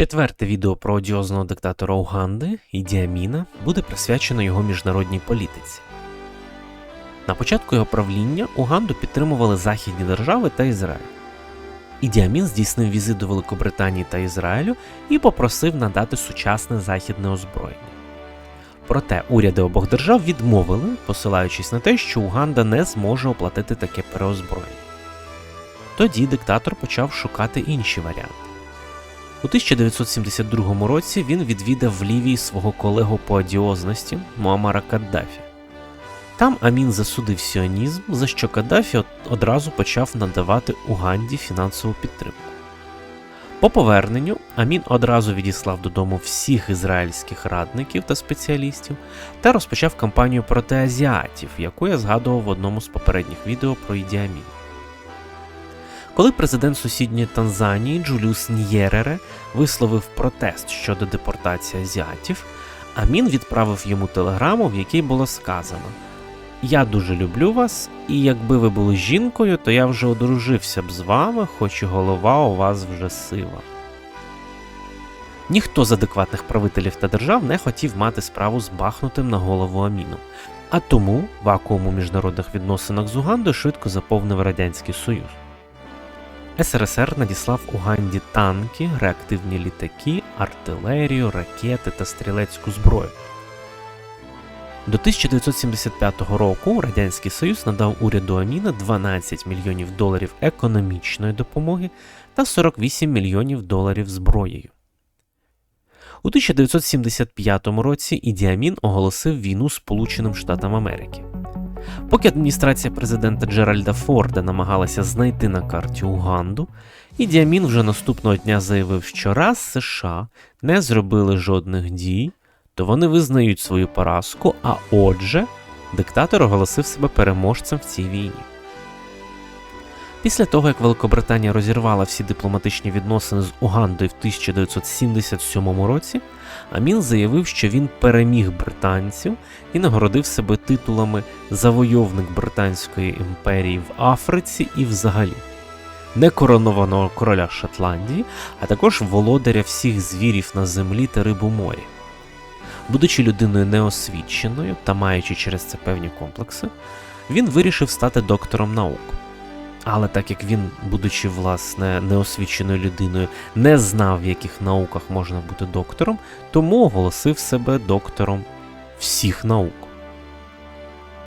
Четверте відео про одіозного диктатора Уганди Іді Аміна буде присвячено його міжнародній політиці. На початку його правління Уганду підтримували західні держави та Ізраїль. Іді Амін здійснив візит до Великобританії та Ізраїлю і попросив надати сучасне західне озброєння. Проте уряди обох держав відмовили, посилаючись на те, що Уганда не зможе оплатити таке переозброєння. Тоді диктатор почав шукати інші варіанти. У 1972 році він відвідав в Лівії свого колегу по одіозності Муамара Каддафі. Там Амін засудив сіонізм, за що Каддафі одразу почав надавати Уганді фінансову підтримку. По поверненню Амін одразу відіслав додому всіх ізраїльських радників та спеціалістів та розпочав кампанію проти азіатів, яку я згадував в одному з попередніх відео про Іді Амін. Коли президент сусідньої Танзанії Джуліус Н'єрере висловив протест щодо депортації азіатів, Амін відправив йому телеграму, в якій було сказано: Я дуже люблю вас, і якби ви були жінкою, то я вже одружився б з вами, хоч і голова у вас вже сива. Ніхто з адекватних правителів та держав не хотів мати справу з бахнутим на голову Аміном, а тому вакуум у міжнародних відносинах з Угандою швидко заповнив Радянський Союз. СРСР надіслав Уганді танки, реактивні літаки, артилерію, ракети та стрілецьку зброю. До 1975 року Радянський Союз надав уряду Аміна 12 мільйонів доларів економічної допомоги та 48 мільйонів доларів зброєю. У 1975 році Іді Амін оголосив війну Сполученим Штатам Америки. Поки адміністрація президента Джеральда Форда намагалася знайти на карті Уганду, Іді Амін вже наступного дня заявив, що раз США не зробили жодних дій, то вони визнають свою поразку, а отже, диктатор оголосив себе переможцем в цій війні. Після того, як Великобританія розірвала всі дипломатичні відносини з Угандою в 1977 році, Амін заявив, що він переміг британців і нагородив себе титулами завойовник Британської імперії в Африці і взагалі, некоронованого короля Шотландії, а також володаря всіх звірів на землі та риб у морі. Будучи людиною неосвіченою та маючи через це певні комплекси, він вирішив стати доктором наук. Але так як він, будучи власне неосвіченою людиною, не знав, в яких науках можна бути доктором, тому оголосив себе доктором всіх наук.